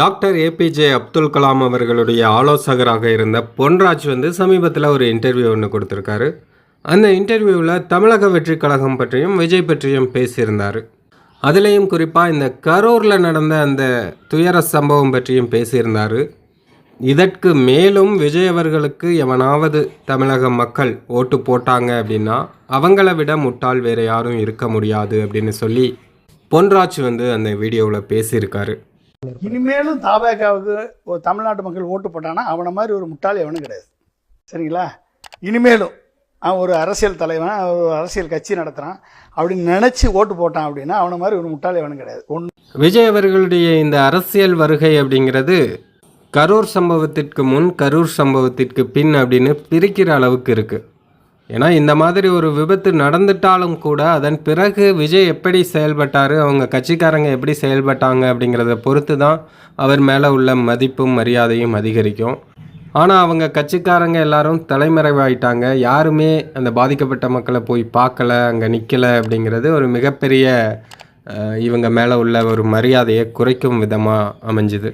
Doctor APJ Abdul Kalam அவர்களுடைய ஆலோசகராக இருந்த பொன்ராஜ் வந்து சமீபத்தில் ஒரு இன்டர்வியூ ஒன்று கொடுத்துருக்காரு. அந்த இன்டர்வியூவில் தமிழக வெற்றி கழகம் பற்றியும் விஜய் பற்றியும் பேசியிருந்தார். அதுலேயும் குறிப்பாக இந்த கரூரில் நடந்த அந்த துயர சம்பவம் பற்றியும் பேசியிருந்தார். இதற்கு மேலும் விஜய் அவர்களுக்கு எவனாவது தமிழக மக்கள் ஓட்டு போட்டாங்க அப்படின்னா அவங்கள விட முட்டாள் வேறு யாரும் இருக்க முடியாது அப்படின்னு சொல்லி பொன்ராஜ் வந்து அந்த வீடியோவில் பேசியிருக்காரு. இனிமேலும் தாபாக்காவுக்கு ஒரு தமிழ்நாட்டு மக்கள் ஓட்டு போட்டானா அவனை மாதிரி ஒரு முட்டாள் எவனும் கிடையாது. சரிங்களா? இனிமேலும் அவன் ஒரு அரசியல் தலைவன் அவன் ஒரு அரசியல் கட்சி நடத்துகிறான் அப்படின்னு நினச்சி ஓட்டு போட்டான் அப்படின்னா அவனை மாதிரி ஒரு முட்டாள் எவனும் கிடையாது. ஒன்று விஜய் அவர்களுடைய இந்த அரசியல் வருகை அப்படிங்கிறது கரூர் சம்பவத்திற்கு முன் கரூர் சம்பவத்திற்கு பின் அப்படின்னு பிரிக்கிற அளவுக்கு இருக்குது ஏன்னா இந்த மாதிரி ஒரு விபத்து நடந்துட்டாலும் கூட அதன் பிறகு விஜய் எப்படி செயல்பட்டார் அவங்க கட்சிக்காரங்க எப்படி செயல்பட்டாங்க அப்படிங்கிறத பொறுத்து தான் அவர் மேலே உள்ள மதிப்பும் மரியாதையும் அதிகரிக்கும். ஆனால் அவங்க கட்சிக்காரங்க எல்லாரும் தலைமறைவாயிட்டாங்க. யாருமே அந்த பாதிக்கப்பட்ட மக்களை போய் பார்க்கல அங்கே நிற்கலை அப்படிங்கிறது ஒரு மிகப்பெரிய இவங்க மேலே உள்ள ஒரு மரியாதையை குறைக்கும் விதமாக அமைஞ்சுது.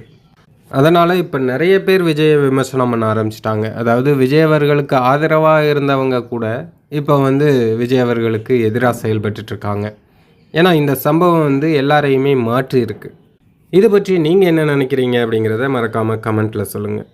அதனால் இப்போ நிறைய பேர் விஜயை விமர்சனம் பண்ண ஆரம்பிச்சிட்டாங்க. அதாவது விஜய் அவர்களுக்கு ஆதரவாக இருந்தவங்க கூட இப்போ வந்து விஜய் அவர்களுக்கு எதிராக செயல்பட்டுட்ருக்காங்க. ஏன்னா இந்த சம்பவம் வந்து எல்லாரையுமே மாற்றி இருக்குது இது பற்றி நீங்கள் என்ன நினைக்கிறீங்க அப்படிங்கிறத மறக்காமல் கமெண்ட்டில் சொல்லுங்கள்